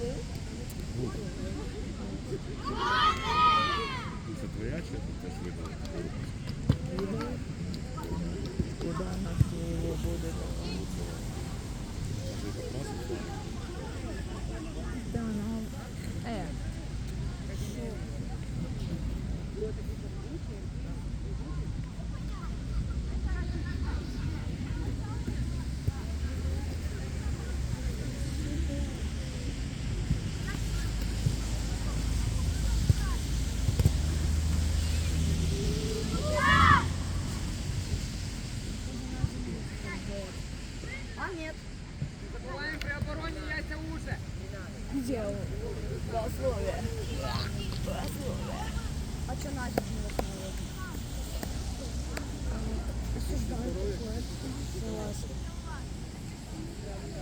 Це твоя чи тут теж видала? Куда нас его будет?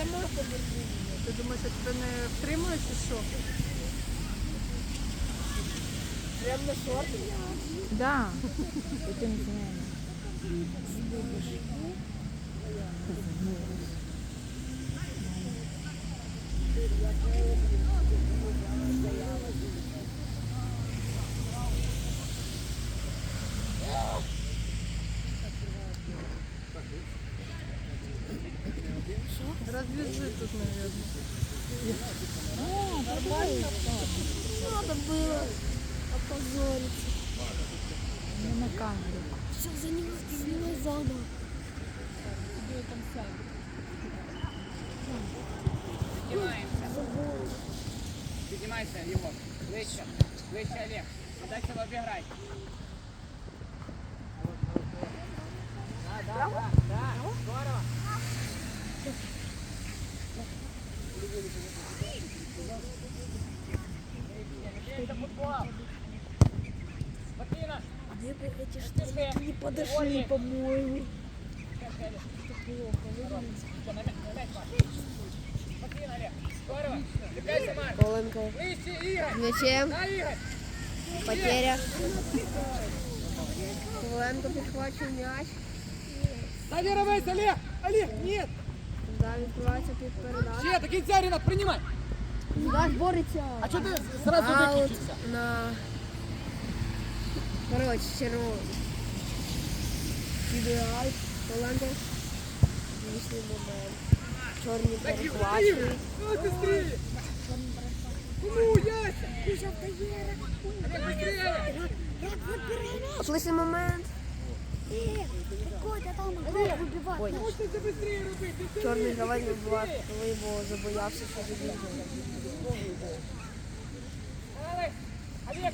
сама. Ти думаєш, я тебе не втримую чи що? Прям на шорти? Да. Таким зміном. Розв'яжи тут, мабуть. Надо было опозориться. Не на камеру. Все, занимай, занимай заново. Піднімаємося. Піднімайся, Єгор. Ближче. Ближче, Олег. Дай себе обіграй. Да, да, подошли, по-моему. Спокойно, Олег. Здорово. Цепляйся, Марк. Коленко. Ближче, Игорь. Мячем. Да, Игорь. Потеря. Коленко підхвачує м'яч. Дай віровець, Олег. Олег, нет. Далі відкривається під передач. Ще, до кінця, Рінат, приймай. Даш бореться. А чого ти зразу Аут виключився? на... Коротше, червоний. Ідеаль. Коленко. Вийшли момент. Чорні перехвачують. Ну, быстрее. Ну, Яся. Олег, быстрее. Отличний момент. Ой, Можете быстрее робити. чорний гравець вибивав, коли бо забоявся, що забіг. Давай. Олег,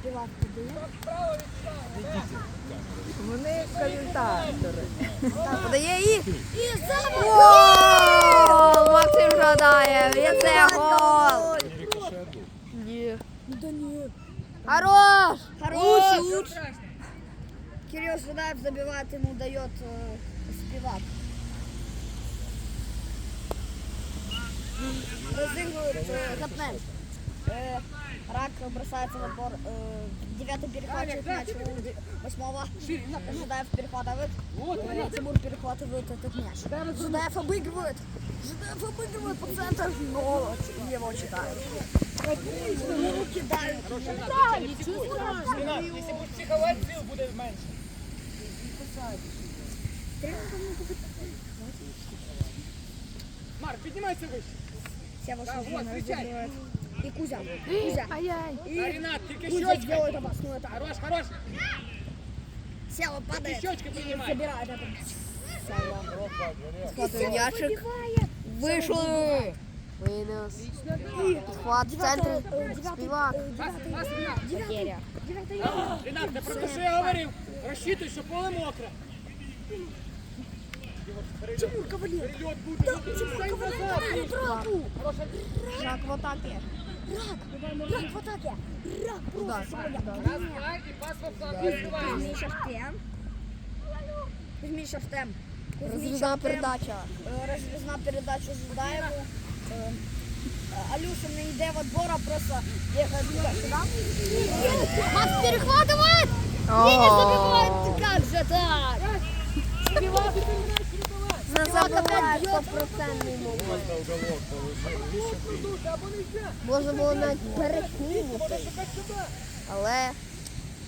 співати туди. Вони коментатори. Так, подає їх. І забув! Максим Жадаєв, і це гол! Ні. Да ні. Хорош! Хорош! Лучше. Кирилл Жадаєв забивает ему дает спивак. Розігрують е, Капнель. Рак бросается в отбор э, девятый перехватывает мяч у восьмого. Ждаев перехватывает. Э, Тимур перехватывает этот мяч. Ждаев обыгрывает. Ждаев обыгрывает по центру, но его читают. Его кидают. Да, ничего страшного. Если будешь психовать, сил будет меньше. Марк, поднимайся выше. Сева вот забивает. И Кузя. Кузя. Ай-яй! И А, Ренат, тільки Кузя щочка. делает опасную атаку. Хорош, хорош. Сева падает. щечки и поднимай. забирает это. Сева. Схватує м'ячик. Вийшли! Винес. Підхват в центрі. Девятый, э, девятый, Співак. э, Пас, девятый, пас, Ренат. девятый, девятый. А, Ренат, не про те, що я говорив. Розчитуй, що поле мокре. Тимур Кавалер. Перельот буде. Тимур Кавалер. Раку. Жак в атакі. Рак. Рак в атаке. Рак просто сегодня. Раз, два, і пас в обзор. Відкриваєш. Кузьмич Артем. Кузьмич Артем. Розрізна передача. Розрізна передача Жудаєву. Е, Алюша не йде в отбор, а просто бігає туди-сюди. Макс перехватывает! Денис забивает! Как же так? Не забувай стопроцентний положив. Можна було навіть перекинути. Але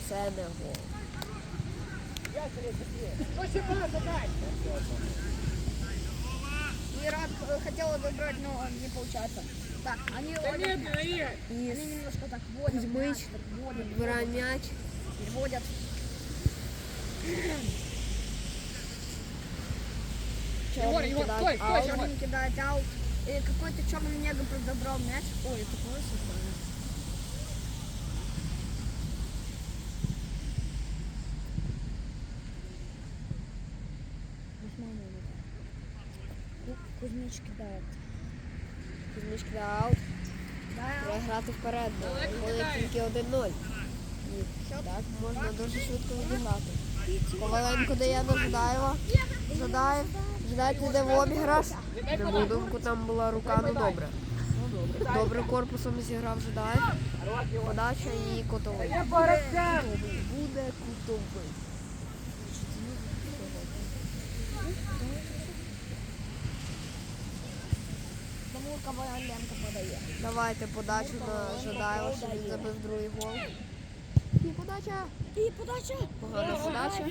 це не гол. Ирак э, хотел забрать, но не получается. Так, они, Та они, немножко так водят, мяч, так водят, Відбирає м'яч. водят. Егор, Егор, стой, стой, Егор. он кидает аут. И какой-то черный нега подобрал мяч. Ой, это минута. Ку- Кузьмич кидает. Кузьмич кидає аут. Треба грати вперед, бо Далеко тільки 1-0. Так можна дуже швидко відіграти. Коваленко дає на Жадаєва. Жадаєв. Жадаєв йде в обіграш. На мою думку, там була рука, ну добре. Добре корпусом зіграв Жадаєв. Подача і котовий. Буде кутовий. Давайте подачу на Жадаєва, щоб він забив другий гол. І подача. І подача. Погана подача.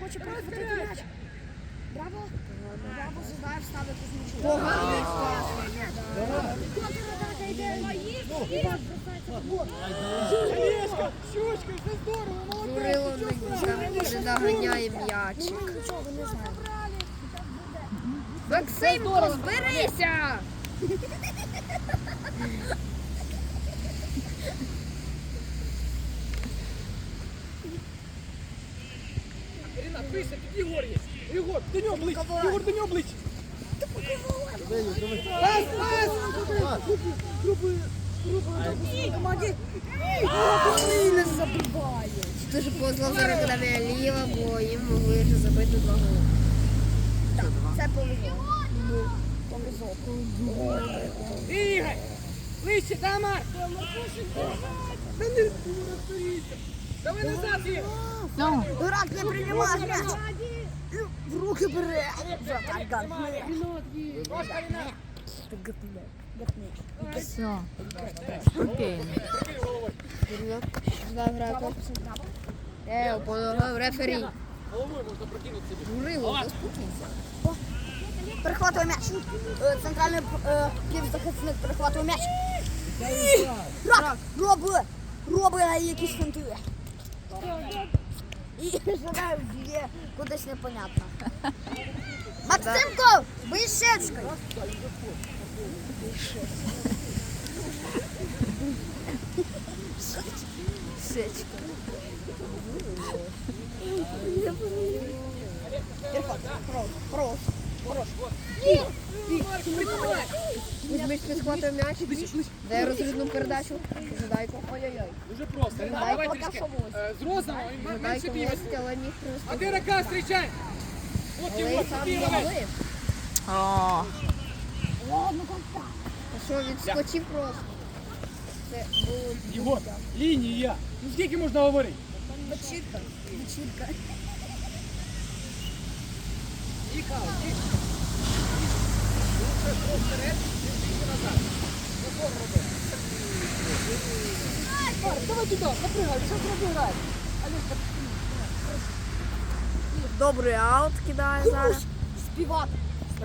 Хоче м'яч. Браво. Іван бросається в гол. Олешка, щучка, це м'ячик. Максимко, зберися! Ренат, вище, тут Єгор до нього ближче. Єгор, до нього ближче. Пас, пас! Помоги. Повезло за Рокадамія Ліва, бо їм могли вже забити два голи. Так, це повезло. Ну, повезло. Ігор, ближче, да, Та не розберіться. Давай назад. Дурак не приймає м'яч. В руки бере. Все. Прикинь головою. Грати. Е, помогав рефері. Головою можна прокинути собі. Курило, заспокійся. Перехватує м'яч. Е, Центральний е, півзахисник перехватує м'яч. Рак! Роби! Роби якісь фінти. І жадаю б'є кудись непонятно. Максимко! Сечка. Перехват. Хорош. Хорош. Хорош. Марк, прикривай. Кузьмич підхватив м'яч, дає розрізну передачу. Жидайко. Ой-ой-ой. Дуже просто. Дай давай поки трішки е, з розуму менше ловить, але ніг А просто. ти рака зустрічай! От Але його, й сам ти гравець. ловив. О, Ладно. А що, відскочив просто. Це було Єгор, лінія. Ну скільки можна говорити? Вечірка. Вечірка. Їхав, їхав. Лучше крок вперед, чим більше назад. Упор роби. Марк, давай напрягай, добрий аут кидає зараз. Співак.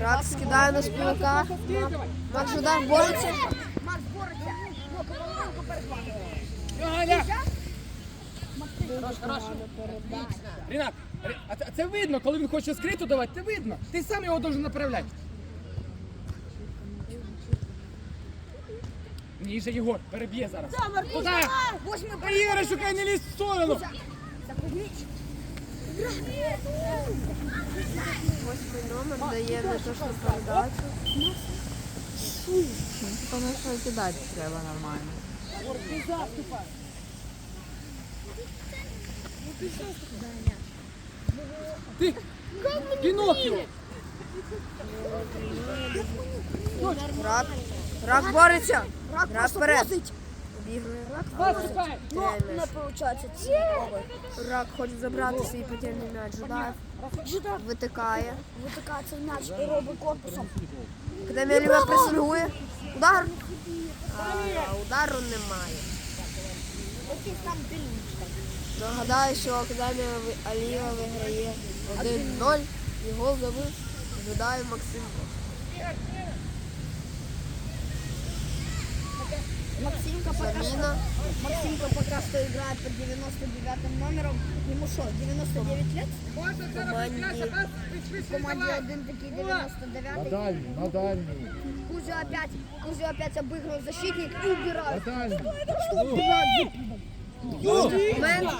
Рак скидає на співака. Макс Жидаєв бореться. Макс бореться. Ну, перехватує. Рінат, а це- а це видно, коли він хоче скриту давати, це видно. Ти сам його должен направляти. Ніже, Єгор, переб'є зараз. Туди! Восьмий Та Ігоре, шукай, не лізь в сторону! Заходіть. Восьмий номер дає неточну передачу. тому що кидати треба нормально. Ти заступай! Ти! Пінокіо! Рак. Рак бореться. Рак Рак просто вперед. просить. Обігрує рак. Заступай! Ну, не виходить. Рак хоче забрати свій подільний м'яч. Жидаєв Жидак витикає. витикає цей м'яч і робить корпусом. Академія Ліва пресингує. Удар. А, удару немає. Якийсь там більничка. Нагадаю, що Академія Ви- Аліва виграє 1-0 і гол забив Жидаю Максимко. Максимка пока что, Максимка пока что играет под 99 номером. Ему что, 99 лет? В команде один такие 99. дальній, на дальній. Кузя опять, Кузя опять обыгрывает защитник и убирает. дальній. Что убирает? Момент.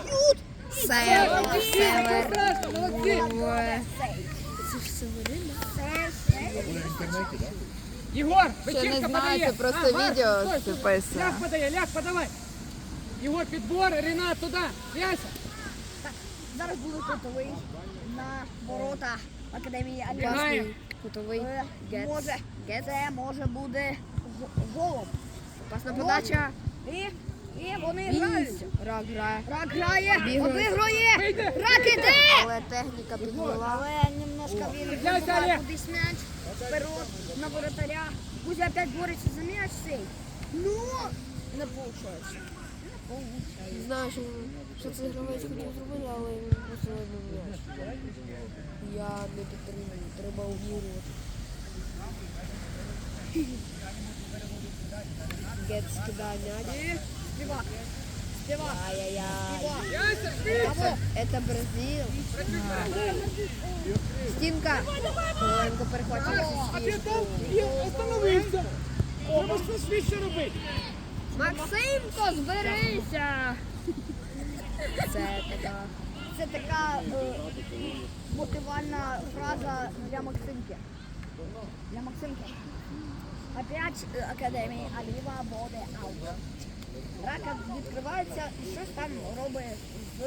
Север. Север. Страшно, молодці! Буде в інтернеті, так? Єгор, Ще вечірка не знаю, подає! це просто А, відео стой, стой. записує. Ляг подає, ляг подавай! Єгор, підбор, Ренат, туди! В'яся! Зараз буде кутовий на ворота Академії Альянс. Бігає! Кутовий. Е, Гец. Може, це може г- голом. Пасна подача. І, і вони грають. Рак грає. Рак грає, Обігрує. обігрує. Рак іде. Але техніка підвела. Але немножко він кудись м'яч вперед на воротаря. Кузя опять бореться за м'яч цей. Ну, не виходить. Не знаю, що, що цей гравець хотів зробити, але він просто вибив м'яч. Я не підтримую, треба обігрувати. Гет скидає м'яч. Співак. Співак. Ай-яй-яй. Співак. В'яся, швидше! Это, это Бразил. Стінка. Коленко перехватив А ти там і остановився! Треба щось швидше робити! Максимко, зберися! Це така. Це така е, мотивальна фраза для Максимки. Для Максимки. Опять е, Академії Аліва буде аут. Рака відкривається і щось там робить з,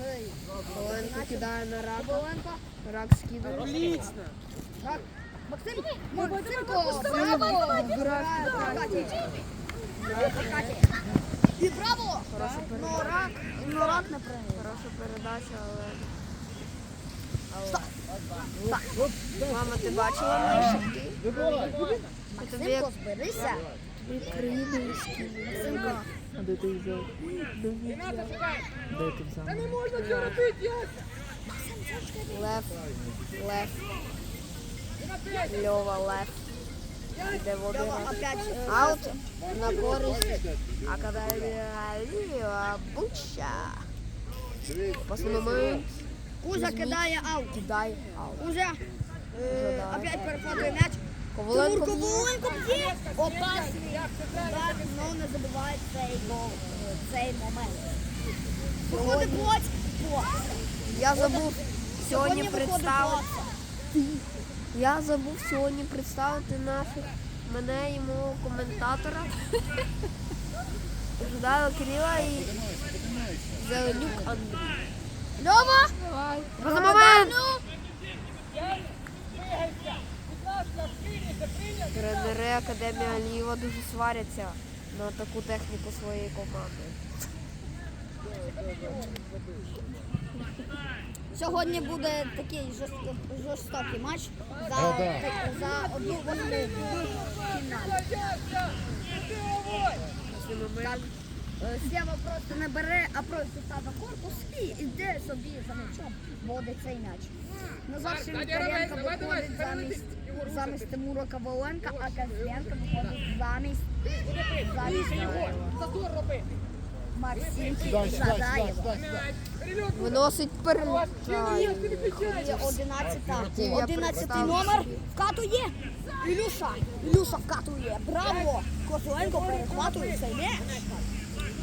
з кидає на рака. Рак скидає. Рак. Максим, Максимко. І браво! Хороша Ну передача. рак, ну рак не прийняв. Хороша передача, але. але... Мама, ти бачила мої шибки? Я тобі як Максимко, зберися. Український. Максимко. А де ти взяв? Де ти взяв? Та не можна цього робити, Яся! Лев. Лев. Льова Лев. Іде в опять е, Аут на користь Академія Ліва Буча. Пасний момент. Кузя кидає аут. Кидай аут. Кузя е, опять перехватує м'яч. Коваленко. Коваленко б'є. Опасний. Так, ну не забиває цей гол, цей момент. Виходить. Бокс. Я забув сьогодні представити. Я забув сьогодні представити наших мене і мого коментатора. Ждала Кирила і Зеленюк Андрій. Льова! Давай. За момент! Тренери Академії Алієва дуже сваряться на таку техніку своєї команди. Сьогодні буде такий жорстокий матч за, Да-да. за одну восьму в фіналі. Е, Сєва просто не бере, а просто ставить корпус і йде собі за м'ячом, водить цей м'яч. Назар Шинкаренко виходить замість, замість Тимура Коваленка, а Козленко виходить замість, замість сідай, сідай. Перельот. Виносить перед. Є 11 11 номер собі. вкатує. Ілюша. Ілюша вкатує. Браво! Козленко перехватує цей м'яч.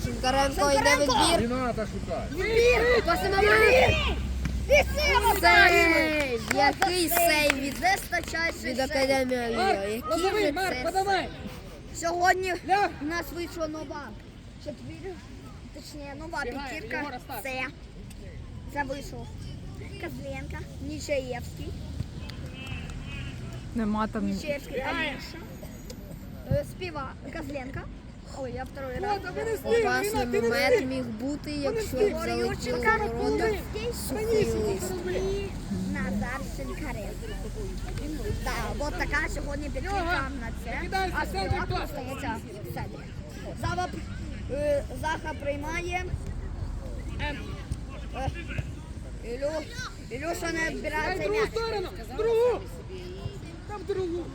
Шинкаренко йде відбір. Треба шукати. Відбір! Відсіма Сейв! Який сейв від, Вистачайший від сейв. Академії. Марк, Який же Марк, це подавай. Сьогодні у нас вийшла нова четвір, точніше нова Бігає, п'ятірка. Став. Це. Це вийшов Козленко, Нічаєвський. Нема там. Нічаєвський Аліша. Е, Співа Козленко. Ой, я второй раз. Опасний не момент міг бути, якщо б встиг. залетіло ворота сухий. І Назар Шинкаренко. Так, от така сьогодні п'ятірка на це. А Співак остається в центрі. Зава, е, Заха приймає. Е, Ілю, Ілюша не Дай в другу сторону. В другу. Там в другу.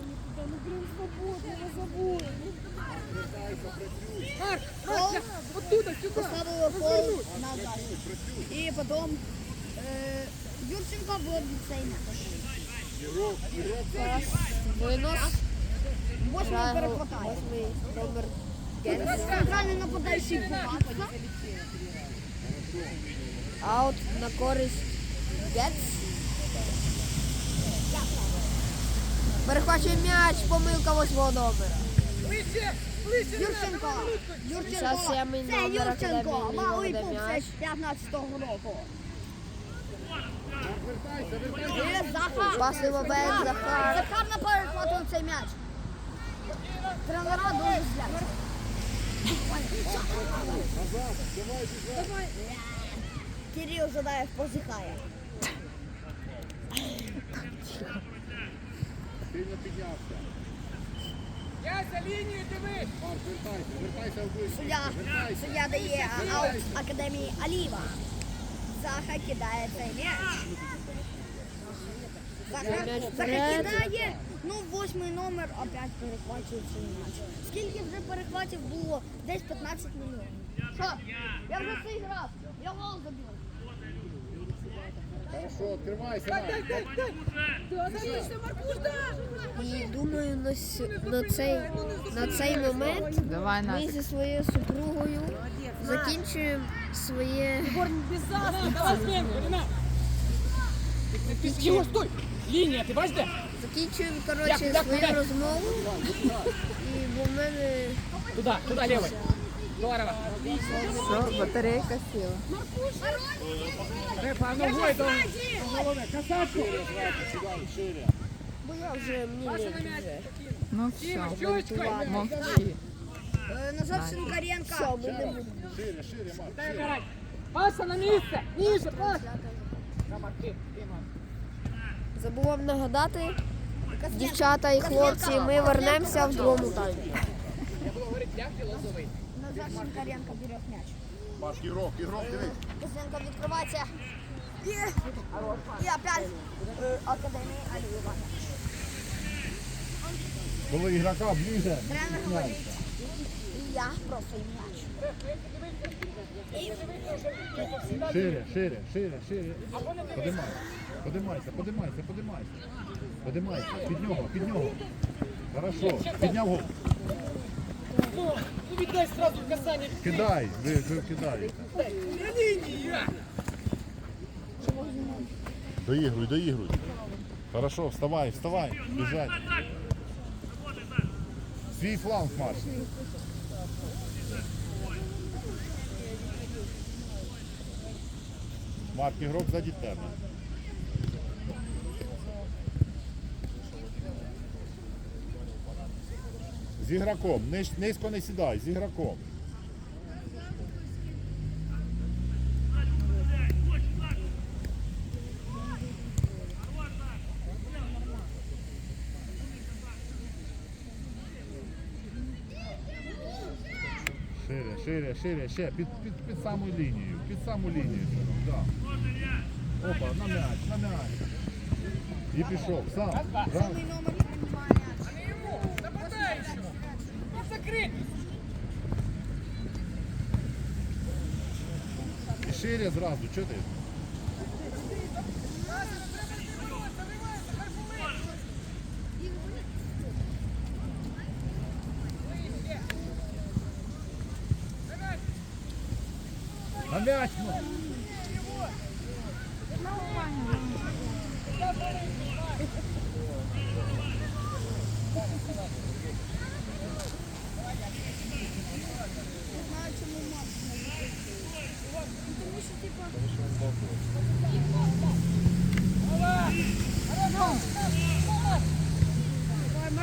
Марк, Марк, оттуда, сюди. Поставили пол назад. І потім е, Юрченко цей м'яч. Зараз винос. Восьмий Грає перехватає. номер. Центральний нападаючий Кулацька. Аут на користь Гетс. Перехвачує м'яч, помилка восьмого номера. Юрченко. Юрченко. Це Юрченко. Малий це 15-го року. Захар. Пасний Захар. Захар на перехватив цей м'яч. Тренера дуже зляться. Кирил Задаєв позіхає. Сильно піднявся. Я за лінію дивись. Вертайся, вертайся в. Суддя, суддя дає аут Академії Аліва. Заха кидає цей м'яч. Заха, Заха кидає. Ну, восьмий номер опять перехвачує цей м'яч. Скільки вже перехватів було? Десь 15 мільйонів. Що? Я вже цей грав. Я гол забив. Маркуш, да. І думаю, на, сь- на, цей, на цей момент Давай, ми Назик. зі своєю супругою закінчуємо своє Давай стой. Бачиш де? закінчуємо коротше свою розмову. І бо в мене Туди, туди, лівий. Здорово. Все, батарейка сіла. Репа, ногою до голови. Касатку. Шире. бо я вже мені Паша вже. Ну все, мовчи. Назар Шинкаренко. Шире, шире, Марк. Дай Шире. грати. Паса на місце. Ніже, Марк. Забував нагадати, дівчата і хлопці, ми вернемося в другому таймі. Я буду говорити, як ти Назар Шинкаренко бере м'яч. Марк, ігрок, ігрок, дивись. Козенко відкривається. І, і опять е, Академія Аліва. Коли ігрока ближе, Тренер говорить. І я просто м'яч. шире, шире, шире, шире. Подимайся, подимайся, подимайся, подимайся. Подимайся, під нього, під нього. Хорошо, підняв гол. Ну, віддай сразу касання. Кидай, ви, ви кидаєте. Доігруй, доігруй. Хорошо, вставай, вставай, біжать. Свій фланг марш. Марк, ігрок ззаді тебе. З ігроком. Низько не сідай, з ігроком. Шире, шире, шире, ще, під, під, під саму лінію, під саму лінію. Да. Опа, на м'яч, на м'яч. І пішов, сам. Раз. Шире зразу, чого ти? На м'яч, ну.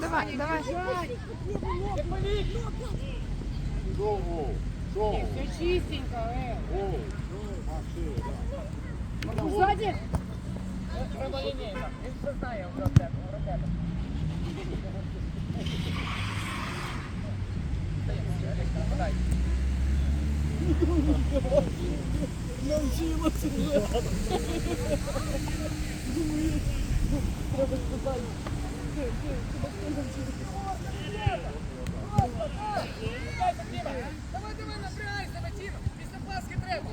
Давай, давай. Все чистенько. Сзади! Треба лінійка. Він все знає в в ракету. Давай, давай, напрягайся, Вадим. Після паски треба.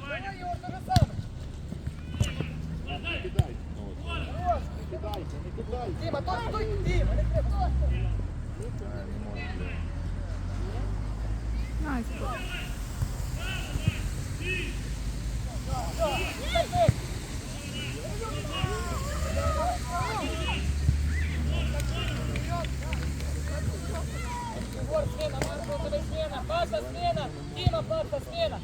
Давай, Єгор, то же саме. Не кидайте. Не кидайте, не кидайте. Діма, то стой, Діма, не треба. Настя. Егор, pasa smjena, ima pasa smjena.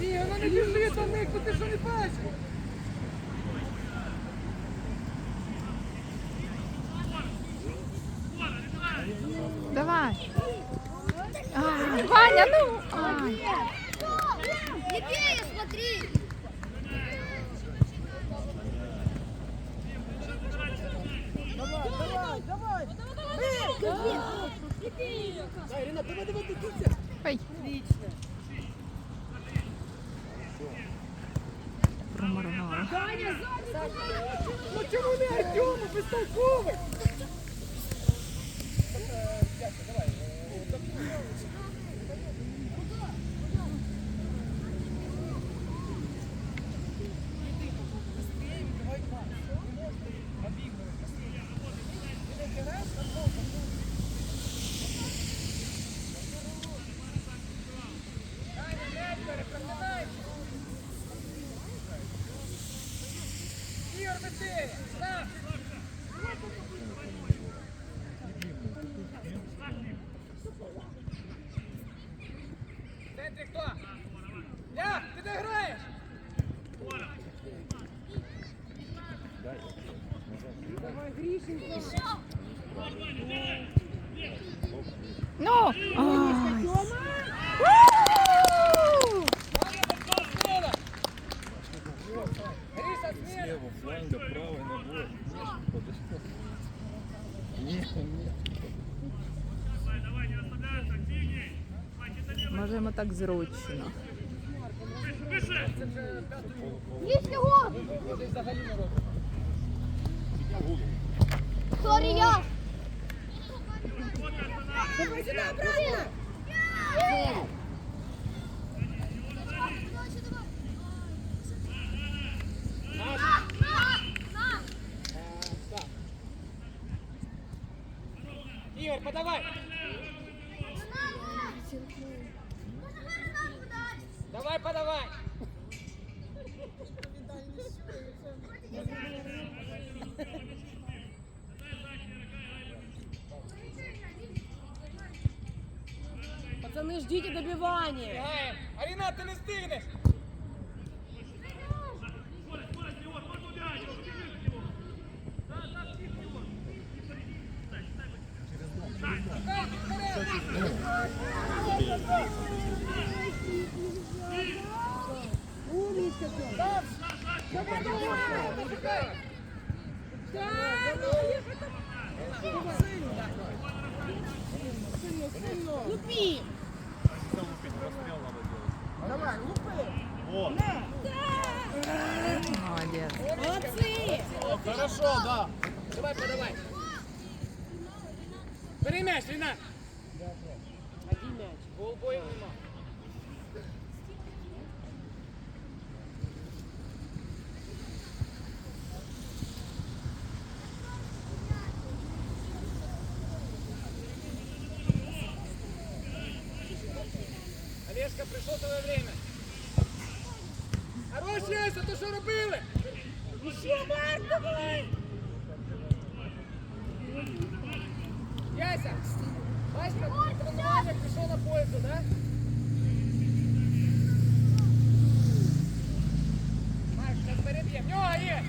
Ні, вона не біжить, там Нику, ти що не бачиш? Давай. А, Ваня, ну. А. левее смотри. Давай, давай, давай. Ренат, давай, давай, до кінця. Отлично. проморгала. Ну чому не Артему безтолковий? быстрее! Сюда! В центрі хто? Я, ти де граєш? Ну! Сміла! Гріша, сміла! Лево, фланга, правый ногой. Подожди. Нет, нет. Йому так зручно. Сорі, я! Так. Ігор, подавай! Возвращайся, то що робили? Ще марта були! Яся! Бачиш, як пішов на поїзду, так? Марк, зараз переб'є. В нього є!